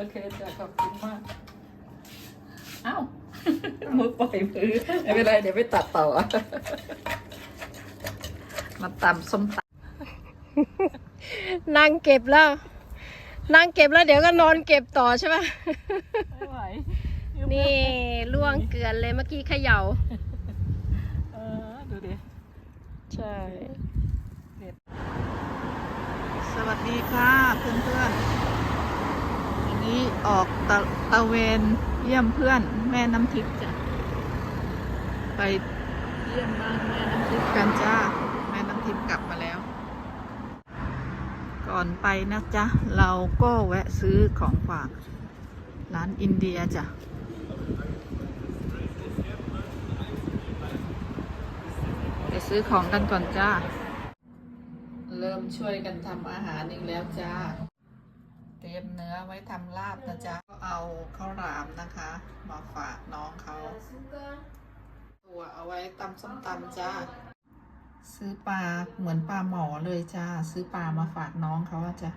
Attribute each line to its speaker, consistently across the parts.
Speaker 1: อเคจ้ะขอบคุณมาก เอ้า มือปล่อยมือไม่เป็นไรเดี๋ยวไปตัดต่อ มาตำส้มต
Speaker 2: นั่งเก็บแล้ว นั่งเก็บแล้วเดี๋ยวก็นอนเก็บต่อใช่ไหมำ
Speaker 1: ไม่ไหว
Speaker 2: นี่ล่วงเกลือนเลยเมื่อกี้เขย่า
Speaker 1: เออ ดูดิ
Speaker 2: ใช่
Speaker 1: สวัสดีค่ะเพื่อนๆวั นี้ออกตะตะเวนเยี่ยมเพื่อนแม่น้ำทิพย์จ้ะ ไปเยี่ยมบ้านแม่น้ำทิพย์กันจ้า แม่น้ำทิพย์กลับมาแล้ว ก่อนไปนะจ๊ะ เราก็แวะซื้อของฝากร้านอินเดียจ้ะไปซื้อของกันก่อนจ้า เริ่มช่วยกันทำอาหารอีกแล้วจ้า รียมเนื้อไว้ทำลาบนะจ๊ะก็เอาข้าวหลามนะคะ มาฝากน้องเขาตัวเอาไว้ตำส้มตำจ้า ซื้อปลาเหมือนปลาหมอเลยจ้า ซื้อปลามาฝากน้องเขาจ้ะ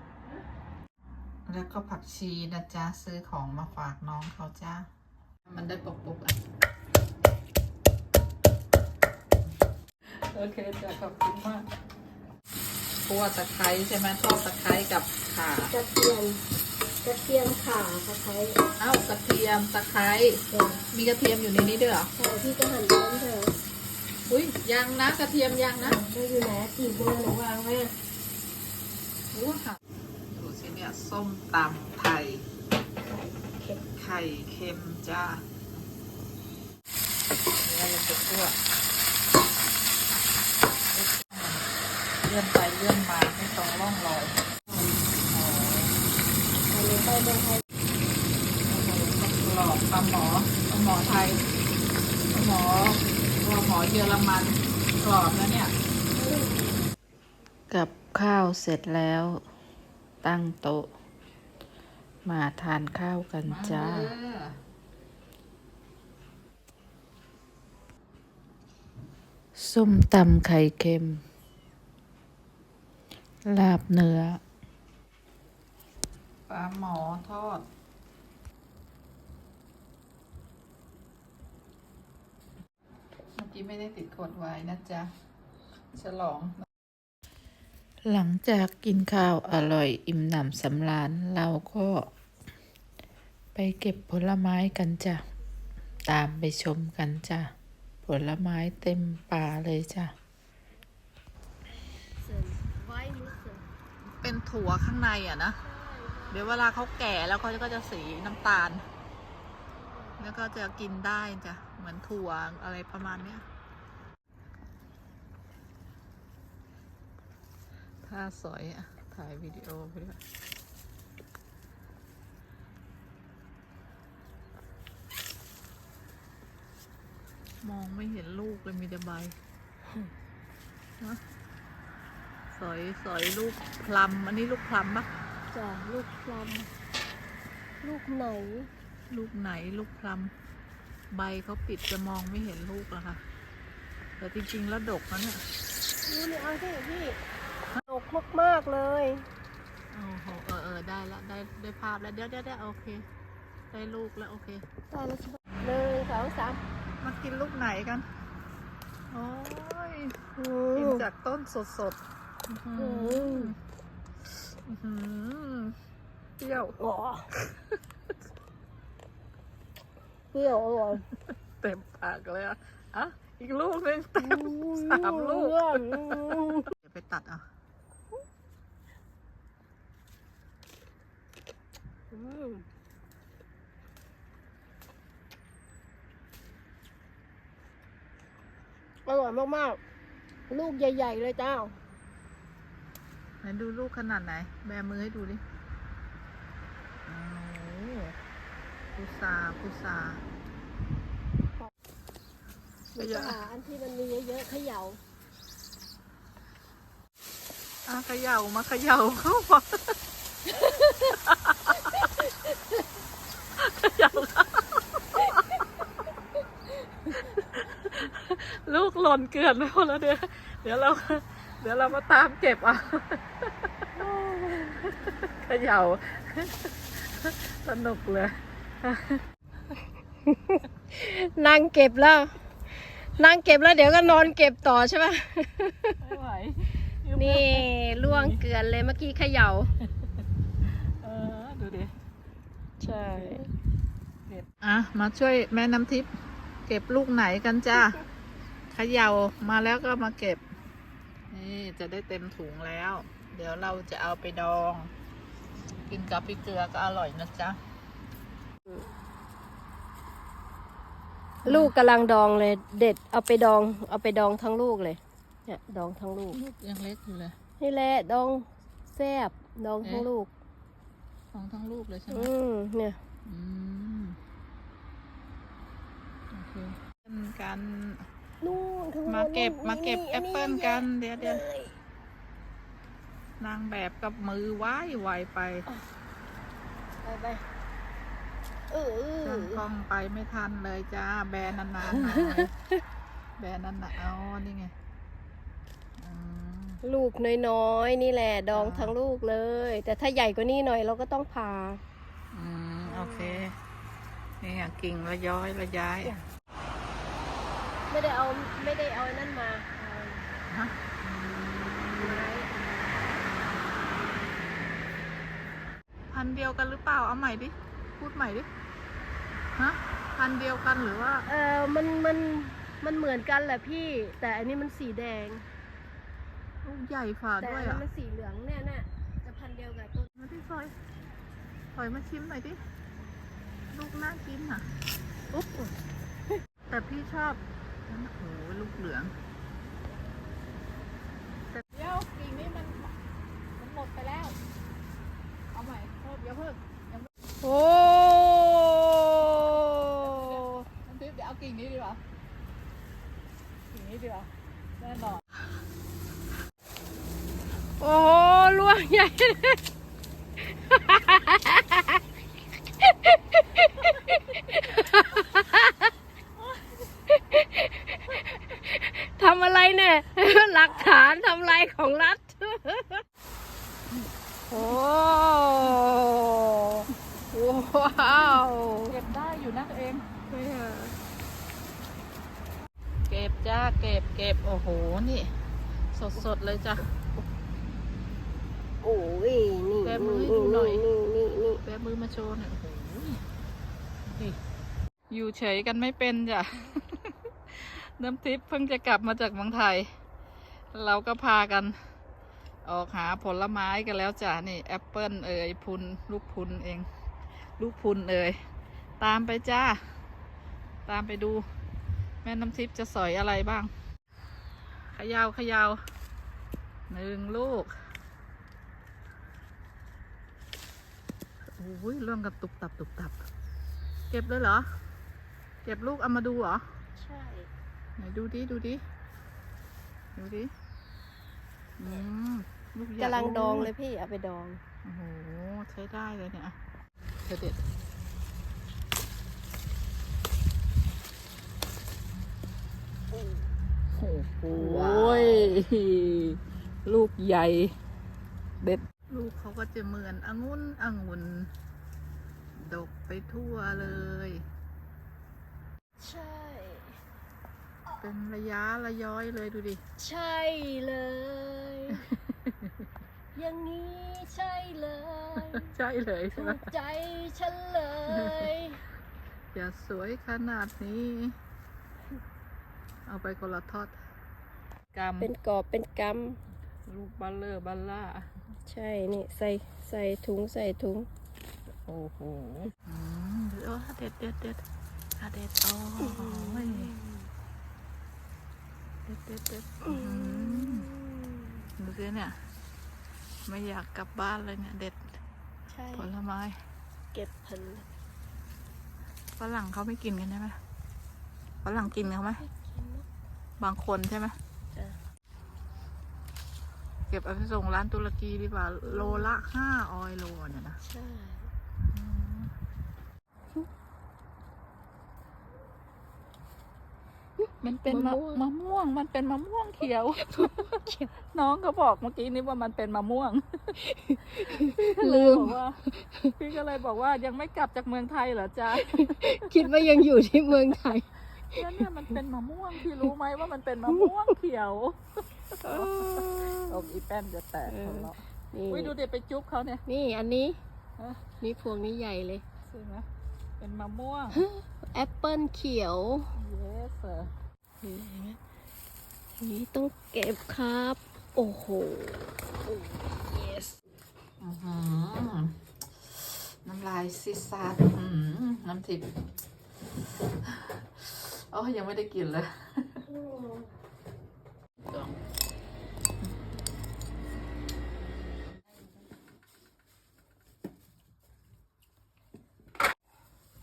Speaker 1: แล้วก็ผักชีนะจ๊ะซื้อของมาฝากน้องเขาจ้า มันได้ปกปุกอะโอเคจ้ะขอบคุณมาก คั่วตะไคร้ใช่ไหมทอดตะไคร้กับข่าก
Speaker 2: ระเทียมกระเทียมข่าตะไคร้
Speaker 1: เอ้ากระเทียมตะไคร้
Speaker 2: ใช่
Speaker 1: มีกระเทียมอยู่ในนี้ด้วยเหรอ
Speaker 2: พี่ก็หั่นต้นเถอะ
Speaker 1: อุ้ยยังนะกระเทียมยังนะ
Speaker 2: ไม่อยู่ไหนจีบเบอร์หนูวางไว้
Speaker 1: รู้ค่ะดูสิเนี่ยส้มตำไทย
Speaker 2: เข็ด
Speaker 1: ไข่เค็มจ้าเนื้อลงไปคั่วเลื่อนไปเลื่อนมาไม่ตรงร่องรอยอั
Speaker 2: นนี้ไปเมืองไทย
Speaker 1: หลอกปลาหมอปลาหมอไทยปลาหมอปลาหมอเยอรมันกรอบแล้วเนี่ย กับข้าวเสร็จแล้ว ตั้งโต๊ะ มาทานข้าวกันจ้าส้มตำไข่เค็ม ลาบเนื้อปลาหมอทอด เมื่อกี้ไม่ได้ติดขวดไว้นะจ๊ะ ฉลอง หลังจากกินข้าวอร่อยอิ่มหนำสำราญเราก็ ไปเก็บผลไม้กันจ้ะ ตามไปชมกันจ้ะ ผลไม้เต็มป่าเลยจ้ะ
Speaker 2: เสริมไว้มือเสริม
Speaker 1: เป็นถั่วข้างในอะนะ เดี๋ยวเวลาเขาแก่แล้วเขาก็จะสีน้ำตาล แล้วก็จะกินได้จ้ะ เหมือนถั่วอะไรประมาณเนี้ย ถ้าสอยอะ ถ่ายวิดีโอไปด้วยมองไม่เห็นลูกเลยมีแต่ใบนะ อยสอยลูกพลัมอันนี้ลูกพลัมปะ
Speaker 2: จ้ะลูกพลัมลูกไหน
Speaker 1: ลูกไหนลูกพลัมใบเขาปิดจะมองไม่เห็นลูกอะค่ะ แต่จริงๆแล้วดกนะเนี่ย
Speaker 2: นี่นี่เอาสิพี่ตกมากๆเลย
Speaker 1: โอ้โหเออเออได้ละได้ได้ภาพแล้วเดี๋ยวเดี๋ยวเดี๋ยวโอเค ได้ลูกแล้วโอเค
Speaker 2: ได้แล้วใช่ไหมหนึ่งสองสาม
Speaker 1: มากินลูกไหนกันโอ้ย
Speaker 2: อื
Speaker 1: กิน
Speaker 2: ม
Speaker 1: จากต้นสดสดๆ อื้อหื
Speaker 2: อื
Speaker 1: อ
Speaker 2: ม
Speaker 1: อื้อหือเปรี้ยว
Speaker 2: อ๋อเปรี้ยวอร่อย
Speaker 1: เต็มปากเลยอะอะอีกลูกหนึงเต็มสามลูก
Speaker 2: อืม
Speaker 1: เดี๋ยวไปตัดเอะ
Speaker 2: อืมอร่อยมาก ๆ ลูกใหญ่ ๆ เลยเจ้า
Speaker 1: ไหนดูลูกขนาดไหน แบมือให้ดูดิโอ้โหพุซาพุซา
Speaker 2: เดี๋ยวจะหาอันที่มันมีเยอะๆเขย่า
Speaker 1: อะเขย่ามาเขย่าเข้ามาเขย่าเข้าลูกหล่นเกลือนไปหมดแล้วเดี๋ยวเดี๋ยวเรา เดี๋ยวเรามาตามเก็บอะเขย่าสนุกเลย
Speaker 2: นั่งเก็บแล้ว นั่งเก็บแล้วเดี๋ยวก็นอนเก็บต่อใช่ไหม
Speaker 1: ไม่ไหว
Speaker 2: นี่ล่วงเกลือนเลยเมื่อกี้เขย่า
Speaker 1: เออ ดูดิ
Speaker 2: ใช่
Speaker 1: อะ มาช่วยแม่น้ำทิพย์เก็บลูกไหนกันจ้าเขย่ามาแล้วก็มาเก็บ นี่จะได้เต็มถุงแล้ว เดี๋ยวเราจะเอาไปดอง กินกับพริกเกลือก็อร่อยนะจ๊ะ
Speaker 2: ลูกกำลังดองเลย เด็ดเอาไปดอง เอาไปดองทั้งลูกเลย เนี่ยดองทั้งลูก
Speaker 1: ลูกยังเล็กอยู่เลย
Speaker 2: นี่แหละดองแซบดองทั้ง
Speaker 1: เอ๊ะ
Speaker 2: ลูก
Speaker 1: ฟองทั้งลูกเลยใช่ไหม
Speaker 2: อืมเนี่ย
Speaker 1: อืมโอเคเป็นกัน
Speaker 2: นู่นข้งบน
Speaker 1: มา เก็บ
Speaker 2: นู่น
Speaker 1: มาเก็บ
Speaker 2: นี่
Speaker 1: แอปเปิลกัน เดี๋ยว
Speaker 2: อั
Speaker 1: เดี๋ยว
Speaker 2: เลย
Speaker 1: นางแบบกับมือไหว้ไวไป
Speaker 2: ไปไปเออ
Speaker 1: ช่างกล้องไปไม่ทันเลยจ้า แบรนด์นานๆหน่อยแบรนด์นานๆเอานี่ไงอืม
Speaker 2: ลูกน้อยๆนี่แหละดอง
Speaker 1: อ่า
Speaker 2: ทั้งลูกเลย แต่ถ้าใหญ่กว่านี้หน่อยเราก็ต้องผ่า
Speaker 1: อืมโอเค นี่อะกิ่งระย้อยระย้าย
Speaker 2: ไม่ได้เอาไม่ได้เอาไอ้นั่นมาเอา
Speaker 1: ฮะ
Speaker 2: ไม้
Speaker 1: พันธุ์เดียวกันหรือเปล่า เอาใหม่ดิ พูดใหม่ดิ ฮะ พันธุ์เดียวกันหรือว่า
Speaker 2: เออมันมันมันเหมือนกันแหละพี่ แต่อันนี้มันสีแดง
Speaker 1: ลูกใหญ่ฝ่า
Speaker 2: แต่
Speaker 1: ด้ว
Speaker 2: อั
Speaker 1: ย
Speaker 2: นนี้
Speaker 1: อะ
Speaker 2: มันสีเหลืองเนี่ยน่ะจะพันธุ์เดียวกับต้น
Speaker 1: มาที่ซอยซอยมาชิมหน่อยดิ ลูกน่ากินอะ
Speaker 2: อุ๊บ
Speaker 1: แต่พี่ชอบ โอ้โหลูกเหลือง แต่เดี๋ยวกิ่งนี้มัน มันหมดไปแล้ว เอาใหม่เพิ่มเดี๋ยวเพิ่มยังไม่
Speaker 2: โอ้
Speaker 1: น้ำทิพย์เดี๋ยวเอากิ่งนี้ดีกว่า กิ่งนี้ดีกว่าแน่นอน
Speaker 2: โอ้โหล่วงใหญ่ ทำอะไรเนี่ย หลักฐานทำลายของรัฐ โอ้ว้าว
Speaker 1: เก็บได้อยู่นะเองเก็บจ้าเก็บเก็บโอ้โห นี่ สดสดๆเลยจ้ะ
Speaker 2: โอ้ยนี่
Speaker 1: แบมือให้ดูหน่อย
Speaker 2: นี่นี่นี่
Speaker 1: แบมือมาโชว์หน่อยโอ้โหดิอยู่เฉยกันไม่เป็นจ้ะ น้ำทิพย์เพิ่งจะกลับมาจากเมืองไทย เราก็พากัน ออกหาผลไม้กันแล้วจ้ะนี่แอปเปิลเอ่ยพุนลูกพุนเอง ลูกพุนเอ่ยตามไปจ้า ตามไปดู แม่น้ำทิพย์จะสอยอะไรบ้างเขยาวขยาวหนึ่งลูกโอ้ยเรื่องกันตุบตับตุบตับ เก็บเลยเหรอ เก็บลูกเอามาดูเหรอ
Speaker 2: ใช่
Speaker 1: ไหนดูดิ ดูดิ ดูดิ อืมลูกใหญ่
Speaker 2: กำลังดองเลยพี่ เอาไปดอง
Speaker 1: โอ้โห ใช้ได้เลยเนี่ยอะเด็ดเด็ดโอ้โหลูกใหญ่ เด็ด ลูกเขาก็จะเหมือนองุ่นองุ่นดกไปทั่วเลย
Speaker 2: ใช่
Speaker 1: เป็นระยะระย้อยเลยดูดิ
Speaker 2: ใช่เลย อย่างนี้ใช่เลย
Speaker 1: ใช่เลยใช่
Speaker 2: ถู
Speaker 1: ไหม
Speaker 2: กใจฉันเลย
Speaker 1: อย่าสวยขนาดนี้ เอาไปคนละทอดก
Speaker 2: เป็นกอบเป็นกำ
Speaker 1: ลูกบัลเลอร์บัลล่าำ
Speaker 2: ใช่นี่ใส่ใส่ถุงใส่ถุง
Speaker 1: โอ้โหอืมเออเด็ดเด็ดเด็ดอะเด็ดโอ้ย เด็ดเด็ดเด็ดอืมดูสิเนี่ย ไม่อยากกลับบ้านเลยเนี่ย เด็ด
Speaker 2: ใช่
Speaker 1: ผลไม้
Speaker 2: เก็บผล
Speaker 1: ฝรั่งเขาไม่กินกันใช่ไหมฝรั่งกินเขาไหมบางคนใช่ไหม
Speaker 2: จ้ะ
Speaker 1: เก็บเอาไปส่งร้านตุรกีดีกว่าโลละห้าออยโลเนี่ยนะ
Speaker 2: ใช่
Speaker 1: มันเป็นมะ
Speaker 2: มะม่วง
Speaker 1: มะม่วง มันเป็นมะม่วงเขียว น้องเขาบอกเมื่อกี้นี้ว่ามันเป็นมะม่วง
Speaker 2: ลืม
Speaker 1: บอกว่า พี่ก็เลยบอกว่ายังไม่กลับจากเมืองไทยเหรอจ๊ะ
Speaker 2: คิดว่ายังอยู่ที่เมืองไทย
Speaker 1: แล้วเนี่ยมันเป็นมะม่วงพี่รู้ไหมว่ามันเป็นมะม่วงเขียวอมอีแป้นจะแตกหมดแล้ว
Speaker 2: นี่
Speaker 1: อุ้ยดูเด็ไปจุ๊บเขาเนี่ย
Speaker 2: นี่อันนี้
Speaker 1: ฮะ
Speaker 2: นี่พวงนี้ใหญ่เลย
Speaker 1: ใช่ไหมเป็นมะม่วง
Speaker 2: แอปเปิลเขียว
Speaker 1: yes sir
Speaker 2: นี่เห็นไหมนี่ต้องเก็บครับ โอ้โห yes
Speaker 1: อื้อหือน้ำลายซิซาดน้ำทิพย์อ้ยยังไม่ได้กินเลย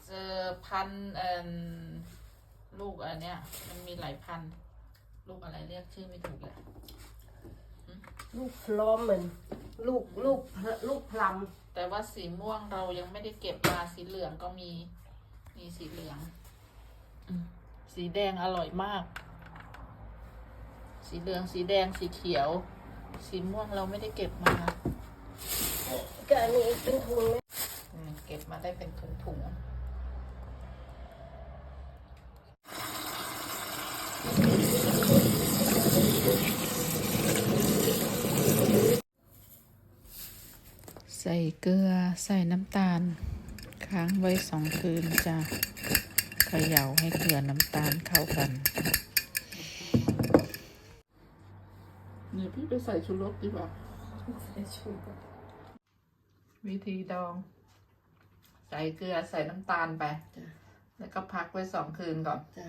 Speaker 1: เจอพันเอ่อ ลูกอันเนี้ยมันมีหลายพันธุ์ลูกอะไรเรียกชื่อไม่ถูกเลย
Speaker 2: ลูกพร้อมเหมือนลูกลูกลูกพลัม
Speaker 1: แต่ว่าสีม่วงเรายังไม่ได้เก็บมาสีเหลืองก็มีมีสีเหลืองอืมสีแดงอร่อยมาก สีเหลืองสีแดงสีเขียว สีม่วงเราไม่ได้เก็บมา
Speaker 2: ก็อันนี้เป็นทุนไหม
Speaker 1: อืมเก็บมาได้เป็นถุงๆใส่เกลือ ใส่น้ำตาล ค้างไว้สองคืนจ้ะเขย่าให้เกลือน้ำตาลเข้ากันเนี่ยพี่ไปใส่ชูรสดีกว่าวิธีดอง ใส่เกลือใส่น้ำตาลไป
Speaker 2: จ้ะ
Speaker 1: แล้วก็พักไว้สองคืนก่อน
Speaker 2: จ้ะ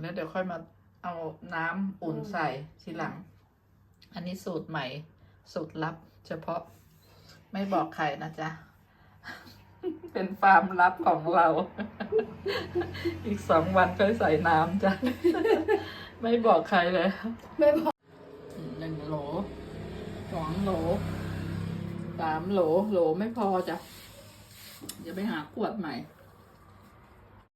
Speaker 1: แล้วเดี๋ยวค่อยมาเอาน้ำอุ่นใส่ทีหลัง อันนี้สูตรใหม่ สูตรลับ เฉพาะ ไม่บอกใครนะจ๊ะ เป็นฟาร์มลับของเรา อีกสองวันค่อยใส่น้ำจ้ะ ไม่บอกใครเลย
Speaker 2: ไม่บอก
Speaker 1: หนึ่งโหลสองโหลสามโหลโหลไม่พอจ้ะเดี๋ยวไปหาขวดใหม่